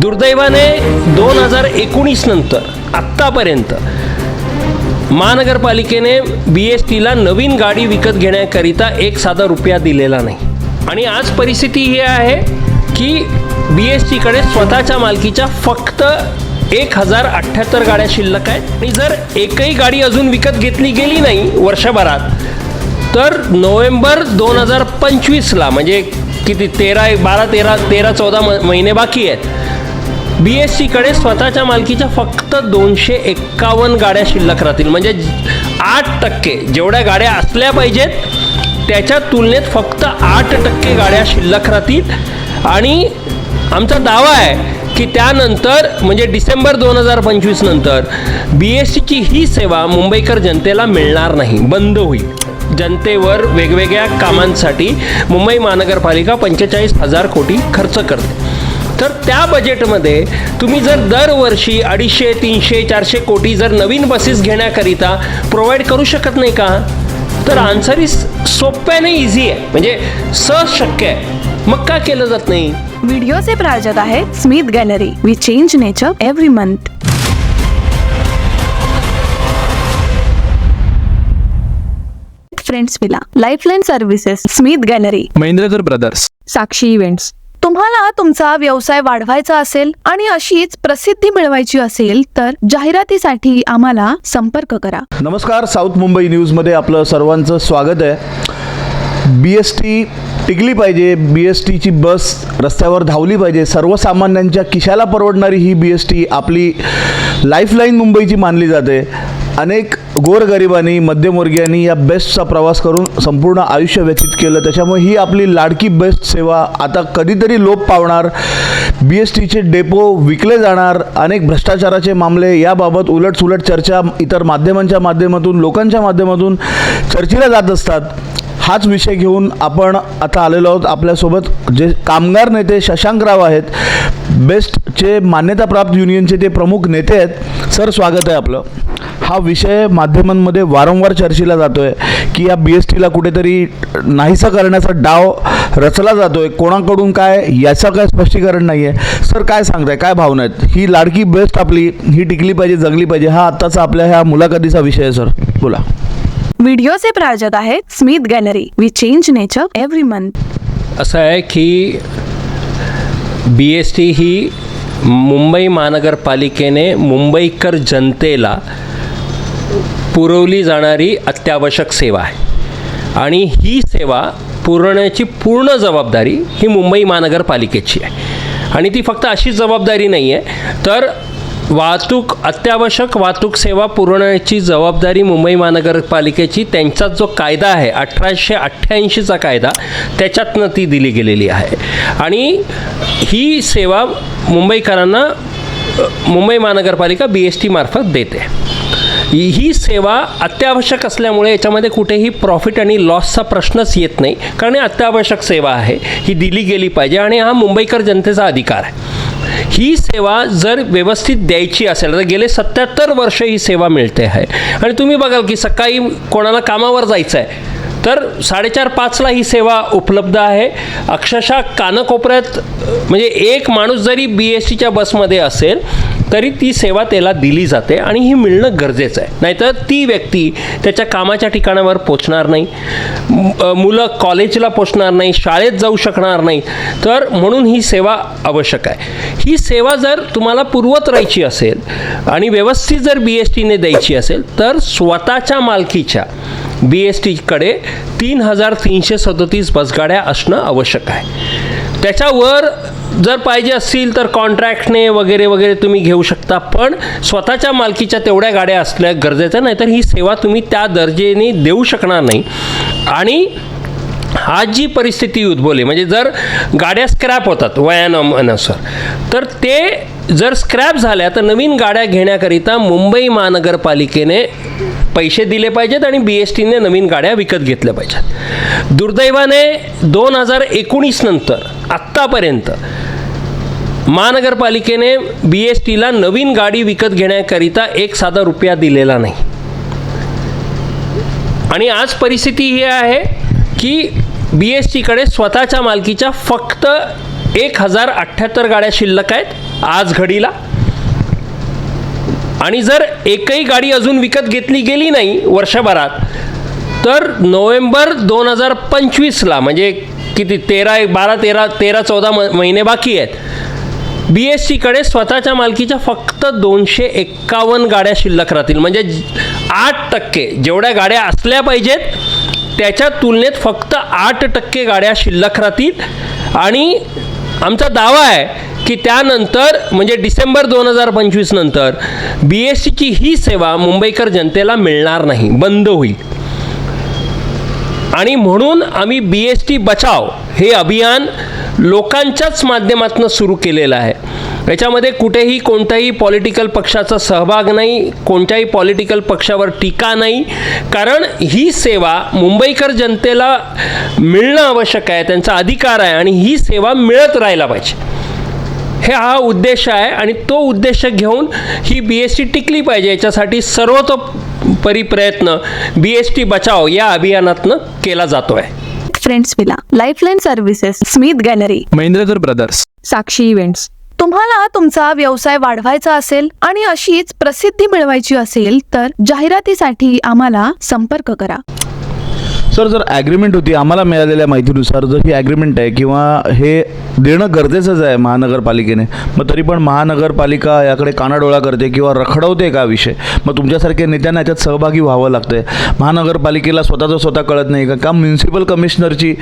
दुर्दैवाने दोन हजार एकोणीस नंतर आत्तापर्यंत महानगरपालिकेने बी एस टीला नवीन गाडी विकत घेण्याकरिता एक साधा रुपया दिलेला नाही. आणि आज परिस्थिती ही आहे की बी एस टीकडे स्वतःच्या मालकीच्या फक्त एक हजार अठ्ठ्याहत्तर गाड्या शिल्लक आहेत. आणि जर एकही गाडी अजून विकत घेतली गेली नाही वर्षभरात तर नोव्हेंबर दोन हजार पंचवीसला म्हणजे किती तेरा बारा तेरा तेरा चौदा म महिने बाकी आहेत सीकडे स्वतःच्या मालकीच्या फक्त दोनशे एक्कावन्न गाड्या शिल्लक राहतील. म्हणजे आठ टक्के जेवढ्या गाड्या असल्या पाहिजेत त्याच्या तुलनेत फक्त आठ टक्के गाड्या शिल्लक राहतील. आणि आमचा दावा आहे की त्यानंतर म्हणजे डिसेंबर दोन हजार पंचवीस नंतर बी एस सीची ही सेवा मुंबईकर जनतेला मिळणार नाही बंद होईल. जनतेवर वेगवेगळ्या कामांसाठी मुंबई महानगरपालिका पंचेचाळीस हजार कोटी खर्च करते. तर त्या बजेटमध्ये तुम्ही जर दरवर्षी अडीचशे तीनशे चारशे कोटी जर नवीन बसेस घेण्याकरिता प्रोव्हाइड करू शकत नाही का? तर आन्सर इज सोप्याने इझी आहे. म्हणजे सहज शक्य आहे. मग का केलं जात नाही? व्हिडिओचे प्रायोजक आहेत Smith gallery we change nature every month friends villa lifeline services Smith gallery Mahendrakar brothers Sakshi events तुम्हाला तुमचा व्यवसाय वाढवायचा असेल आणि अशीच प्रसिद्धी मिळवायची असेल तर जाहिरातीसाठी आम्हाला संपर्क करा. नमस्कार साऊथ मुंबई न्यूजमध्ये आपलं सर्वांचं स्वागत आहे. बी एस टी टिकली पाहिजे बी एस टीची बस रस्त्यावर धावली पाहिजे सर्वसामान्यांच्या खिशाला परवडणारी ही बी एस टी आपली लाईफलाईन मुंबईची मानली जाते. अनेक गोरगरिबांनी मध्यमवर्गीयांनी या बेस्टचा प्रवास करून संपूर्ण आयुष्य व्यतीत केलं. त्याच्यामुळे ही आपली लाडकी बेस्ट सेवा. आता कधीतरी लोप पावणार. बी एस टीचे डेपो विकले जाणार. अनेक भ्रष्टाचाराचे मामले. याबाबत उलटसुलट चर्चा इतर माध्यमांच्या माध्यमातून लोकांच्या माध्यमातून चर्चेला जात असतात. हाच विषय घेऊन आपण आता आलेलो आहोत आपल्यासोबत. जे कामगार नेते शशांकराव आहेत बेस्टचे मान्यताप्राप्त युनियनचे ते प्रमुख नेते आहेत सर स्वागत आहे आपलं. हा विषय माध्यमांमध्ये वारंवार चर्चेला जातो आहे की या बी एस टीला कुठेतरी नाहीसा करण्याचा डाव रचला जातो आहे कोणाकडून काय याचं काय स्पष्टीकरण नाही आहे सर काय सांगताय? काय भावना आहेत? ही लाडकी बेस्ट आपली ही टिकली पाहिजे जगली पाहिजे. हा आत्ताचा आपल्या ह्या मुलाखतीचा विषय आहे सर. बोला. व्हिडिओचे प्रायोजक आहेत Smith gallery we change nature every month असं आहे की बी एस टी ही मुंबई महानगरपालिकेने मुंबईकर जनतेला पुरवली जाणारी अत्यावश्यक सेवा आहे. आणि ही सेवा पुरवण्याची पूर्ण जबाबदारी ही मुंबई महानगरपालिकेची आहे. आणि ती फक्त अशी जबाबदारी नाही आहे तर वाहतूक अत्यावश्यक वाहतूक सेवा पुरवण्याची जबाबदारी मुंबई महानगरपालिकेची त्यांचा जो कायदा आहे अठराशे अठ्ठ्याऐंशीचा कायदा त्याच्यातनं ती दिली गेलेली आहे. आणि ही सेवा मुंबईकरांना मुंबई महानगरपालिका बी एस टी मार्फत देते. ही सेवा अत्यावश्यक असल्यामुळे याच्यामध्ये कुठेही प्रॉफिट आणि लॉसचा प्रश्नच येत नाही. कारण अत्यावश्यक सेवा आहे ही दिली गेली पाहिजे आणि हा मुंबईकर जनतेचा अधिकार आहे. ही सेवा जर व्यवस्थित द्यायची असेल तर गेले सत्याहत्तर वर्ष ही सेवा मिळते आहे. आणि तुम्ही बघाल की सकाळी कोणाला कामावर जायचं आहे तर साडेचार पाचला ही सेवा उपलब्ध आहे. अक्षरशः कानकोपऱ्यात म्हणजे एक माणूस जरी बी एस टीच्या बसमध्ये असेल तरी ती सेवा त्याला दिली जाते आणि ही मिळणं गरजेचं आहे. नाहीतर ती व्यक्ती त्याच्या कामाच्या ठिकाणावर पोचणार नाही मुलं कॉलेजला पोचणार नाही शाळेत जाऊ शकणार नाही. तर म्हणून ही सेवा आवश्यक आहे. ही सेवा जर तुम्हाला पुरवत राहायची असेल आणि व्यवस्थित जर बी एस टीने द्यायची असेल तर स्वतःच्या मालकीच्या बी एस टीकडे तीन हजार तीनशे सदतीस बसगाड्या असणं आवश्यक आहे. त्याच्यावर जर पाहिजे असतील तर कॉन्ट्रॅक्टने वगैरे वगैरे तुम्ही घेऊ शकता. पण स्वतःच्या मालकीच्या तेवढ्या गाड्या असल्या गरजेचं नाही तर ही सेवा तुम्ही त्या दर्जेने देऊ शकणार नाही. आणि आज जी परिस्थिती उद्भवली म्हणजे जर गाड्या स्क्रॅप होतात वयानुसार तर ते जर स्क्रॅप झाल्या तर नवीन गाड्या घेण्याकरिता मुंबई महानगरपालिकेने पैसे दिले पाहिजेत आणि बी एस टीने नवीन गाड्या विकत घेतल्या पाहिजेत. दुर्दैवाने दोन हजार एकोणीस नंतर आत्तापर्यंत महानगरपालिकेने बी एस टीला नवीन गाडी विकत घेण्याकरिता एक साधा रुपया दिलेला नाही. आणि आज परिस्थिती ही आहे की बी एस टीकडे स्वतःच्या मालकीच्या फक्त एक हजार अठ्ठ्याहत्तर गाड्या शिल्लक आहेत आज घडीला. आणि जर एकही गाडी अजून विकत घेतली गेली नाही वर्षभरात तर नोव्हेंबर दोन हजार पंचवीसला म्हणजे किती तेरा बारा तेरा तेरा चौदा म महिने बाकी आहेत बी एस सीकडे स्वतःच्या मालकीच्या फक्त दोनशे एक्कावन्न गाड्या शिल्लक राहतील. म्हणजे आठ टक्के जेवढ्या गाड्या असल्या पाहिजेत त्याच्या तुलनेत फक्त आठ टक्के गाड्या शिल्लक राहतील. आणि आमचा दावा आहे की त्यानंतर म्हणजे डिसेंबर दोन हजार पंचवीस नंतर बी एस सीची ही सेवा मुंबईकर जनतेला मिळणार नाही बंद होईल. आणि म्हणून आम्ही बी एस टी बचाव हे अभियान लोकांच्याच माध्यमातून सुरू केलेलं आहे. याच्यामध्ये कुठेही कोणत्याही पॉलिटिकल पक्षाचा सहभाग नाही कोणत्याही पॉलिटिकल पक्षावर टीका नाही. कारण ही सेवा मुंबईकर जनतेला मिळणं आवश्यक आहे त्यांचा अधिकार आहे आणि ही सेवा मिळत राहायला पाहिजे. हे हा उद्देश आहे आणि तो उद्देश घेऊन ही बी एस टी टिकली पाहिजे. याच्यासाठी सर्वतोपरी प्रयत्न बी एस टी बचाव या अभियानातनं केला जातो आहे friends villa lifeline services Smith gallery Mahendrakar brothers Sakshi events तुम्हाला तुमचा व्यवसाय वाढवायचा असेल आणि अशीच प्रसिद्धी मिळवायची असेल तर जाहिरातीसाठी आम्हाला संपर्क करा. सर जर ॲग्रीमेंट होती आम्हाला मिळालेल्या माहितीनुसार जर ही ॲग्रीमेंट आहे किंवा हे देणं गरजेचंच आहे महानगरपालिकेने मग तरी पण महानगरपालिका याकडे कानाडोळा करते किंवा रखडवते का विषय? मग तुमच्यासारख्या नेत्यांना याच्यात सहभागी व्हावं लागतंय. महानगरपालिकेला स्वतःचं स्वतः कळत नाही का? का म्युन्सिपल कमिशनरची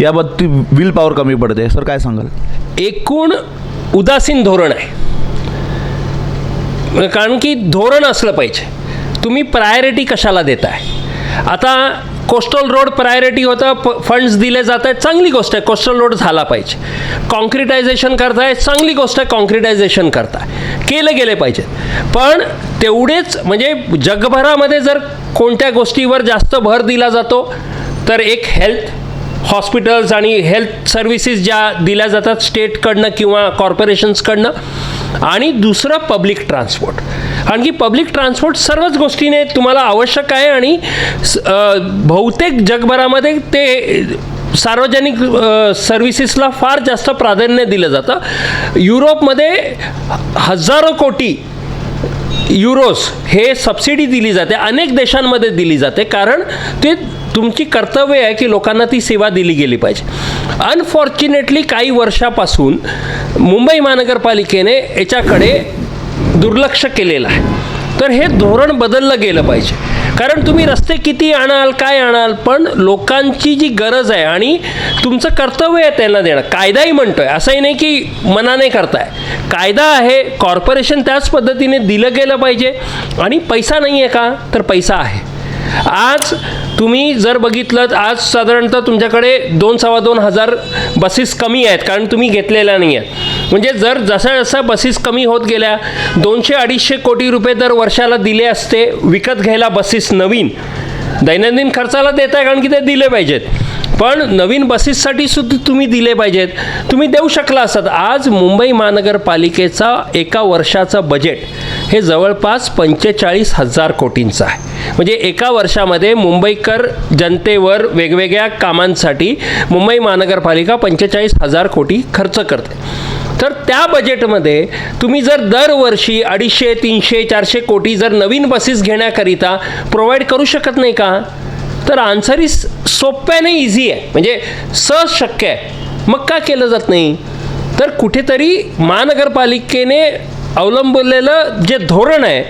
याबाबतीत विल पॉवर कमी पडते? सर काय सांगाल? एकूण उदासीन धोरण आहे. कारण की धोरण असलं पाहिजे. तुम्ही प्रायोरिटी कशाला देताय? आता कोस्टल रोड प्रायोरिटी होतं प फंड्स दिले जात आहेत चांगली गोष्ट आहे कोस्टल रोड झाला पाहिजे. कॉन्क्रिटायझेशन करताय चांगली गोष्ट आहे कॉन्क्रिटायझेशन करताय. केले गेले पाहिजे. पण तेवढेच म्हणजे जगभरामध्ये जर कोणत्या गोष्टीवर जास्त भर दिला जातो तर एक हेल्थ हॉस्पिटल्स आणि हेल्थ सर्व्हिसेस ज्या दिल्या जातात स्टेटकडनं किंवा कॉर्पोरेशन्सकडनं. आणि दुसरं पब्लिक ट्रान्सपोर्ट. कारण की पब्लिक ट्रान्सपोर्ट सर्वच गोष्टीने तुम्हाला आवश्यक आहे आणि स- बहुतेक जगभरामध्ये ते सार्वजनिक सर्व्हिसेसला फार जास्त प्राधान्य दिलं जातं. युरोपमध्ये हजारो कोटी युरोस हे सबसिडी दिली जाते अनेक देशांमध्ये दिली जाते. कारण ते तुमची कर्तव्य आहे की लोकांना ती सेवा दिली गेली पाहिजे. अनफॉर्च्युनेटली काही वर्षापासून मुंबई महानगरपालिकेने याच्याकडे दुर्लक्ष केलेलं आहे. तर हे धोरण बदललं गेलं पाहिजे. कारण तुम्ही रस्ते किती आणाल काय आणाल पण लोकांची जी गरज आहे आणि तुमचं कर्तव्य आहे त्यांना देणं. कायदाही म्हणतोय. असंही नाही की मनाने करताय. कायदा आहे कॉर्पोरेशन त्याच पद्धतीने दिलं गेलं पाहिजे. आणि पैसा नाही आहे का? तर पैसा आहे. आज तुम्ही जर बघितलं आज साधारणतः तुमच्याकडे दोन सव्वा दोन हजार बसेस कमी आहेत कारण तुम्ही घेतलेल्या नाही आहेत. म्हणजे जर जसा जसा बसेस कमी होत गेल्या दोनशे अडीचशे कोटी रुपये दर वर्षाला दिले असते विकत घ्यायला बसेस नवीन. दैनंदिन खर्चाला देत आहे कारण की ते दिले पाहिजेत. पण नवीन बसेससाठी सुद्धा तुम्ही दिले पाहिजेत. तुम्ही देऊ शकला असतात आज मुंबई महानगरपालिकेचा एका वर्षाचा बजेट हे जवळपास पंचेचाळीस हजार कोटींचं आहे. म्हणजे एका वर्षामध्ये मुंबईकर जनतेवर वेगवेगळ्या कामांसाठी मुंबई महानगरपालिका पंचेचाळीस हजार कोटी खर्च करते. तर त्या बजेटमध्ये तुम्ही जर दरवर्षी अडीचशे तीनशे चारशे कोटी जर नवीन बसेस घेण्याकरिता प्रोव्हाइड करू शकत नाही का? तर आन्सर इज सोप्याने इझी आहे. म्हणजे सहज शक्य आहे. मग का केलं जात नाही? तर कुठेतरी महानगरपालिकेने अवलंबलेलं जे धोरण आहे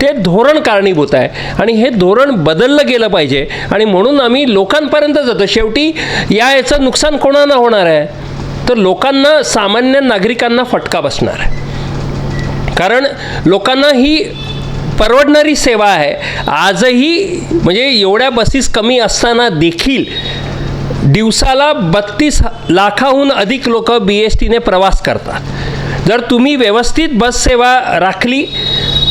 ते धोरण कारणीभूत आहे. आणि हे धोरण बदललं गेलं पाहिजे. आणि म्हणून आम्ही लोकांपर्यंत जातो. शेवटी या याचं नुकसान कोणाला होणार आहे? तर लोकांना सामान्य नागरिकांना फटका बसणार आहे. कारण लोकांना ही परवडणारी सेवा आहे. आजही म्हणजे एवढ्या बसेस कमी असताना देखील दिवसाला बत्तीस लाखाहून अधिक लोक बी एस टीने प्रवास करतात. जर तुम्ही व्यवस्थित बस सेवा राखली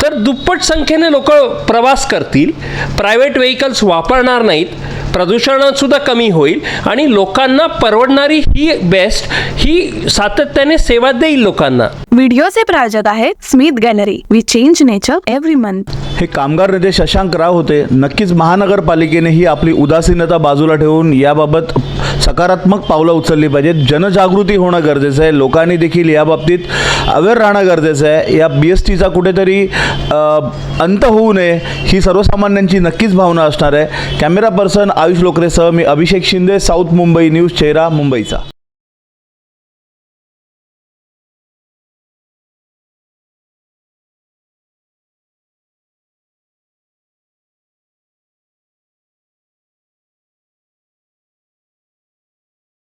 तर दुप्पट संख्येने लोक प्रवास करतील प्रायव्हेट व्हेकल्स वापरणार नाहीत प्रदूषणसुद्धा कमी होईल आणि लोकांना परवडणारी ही बेस्ट ही सातत्याने सेवा देईल लोकांना. व्हिडिओचे प्रायोजक आहेत Smith gallery we change nature every month हे कामगार नेते शशांक राव होते. नक्कीच महानगरपालिकेने ही आपली उदासीनता बाजूला ठेवून याबाबत सकारात्मक पावलं उचलली पाहिजेत. जनजागृती होणं गरजेचं आहे. लोकांनी देखील याबाबतीत अवेअर राहणं गरजेचं आहे. या बी एस टीचा कुठेतरी अंत होऊ नये ही सर्वसामान्यांची नक्कीच भावना असणार आहे. कॅमेरा पर्सन आयुष लोकरेसह मी अभिषेक शिंदे साऊथ मुंबई न्यूज चेहरा मुंबईचा.